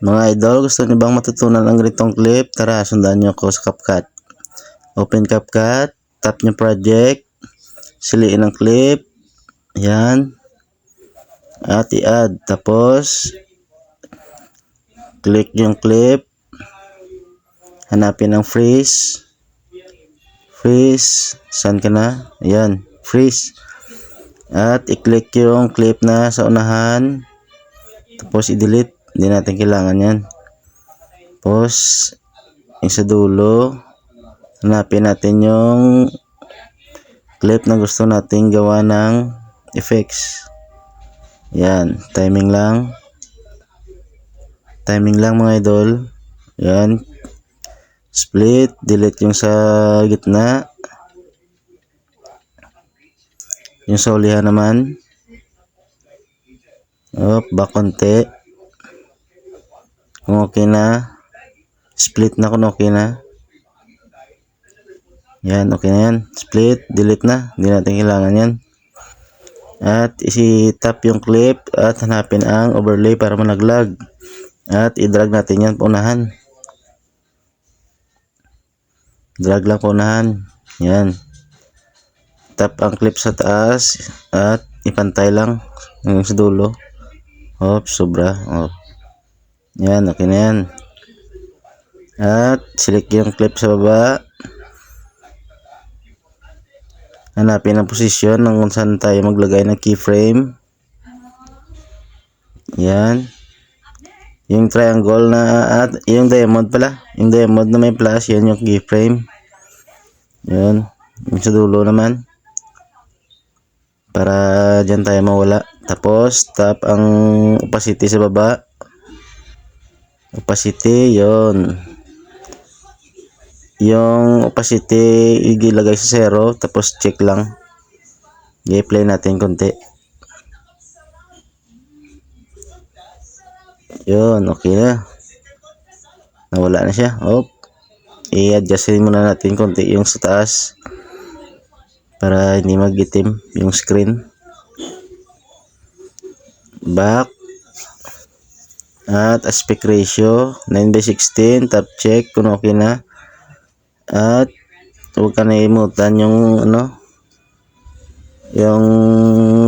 Mga idol, gusto niyo bang matutunan ang ganitong clip? Tara, sundan niyo ako sa CapCut. Open CapCut, tap niyo project, siliin ang clip, yan, at i-add. Tapos, click yung clip, hanapin ang freeze, freeze, saan ka na? Ayan, freeze. At i-click yung clip na sa unahan, tapos i-delete. Hindi natin kailangan yan. Tapos, yung sa dulo, hanapin natin yung clip na gusto nating gawa ng effects. Yan, timing lang. Timing lang mga idol. Yan. Split, delete yung sa gitna. Yung sa ulihan naman. Op, back. Kung okay na, split na kung okay na. Yan, okay na yan. Split, delete na. Hindi natin kailangan yan. At isi-tap yung clip at hanapin ang overlay para managlag. At i-drag natin yan paunahan. Drag lang paunahan. Yan. Tap ang clip sa taas at ipantay lang sa dulo. Hop, sobra. Hop. Yan, okay na yan. At select yung clip sa baba. Hanapin ang posisyon ng kung saan tayo maglagay ng keyframe. Yan. Yung triangle na at yung diamond pala. Yung diamond na may plus, yan yung keyframe. Yan. Yung sa dulo naman. Para dyan tayo mawala. Tapos, tap ang opacity sa baba. Opacity, yon Yung opacity, igilagay sa zero. Tapos, check lang. I-play natin konti. Yun, okay na. Nawala na siya. Op. I-adjustin muna natin konti yung sa taas. Para hindi magitim yung screen. Back. At aspect ratio 9 by 16. Tap check kung okay na. At huwag ka na imutan yung ano yung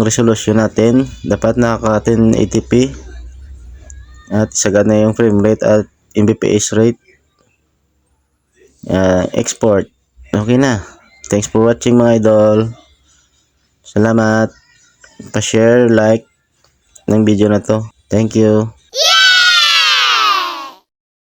resolution natin. Dapat nakaka 1080p. At sagad na yung frame rate at mbps rate. Uh, export. Okay na. Thanks for watching mga idol. Salamat. Pa-share, like ng video na to. Thank you.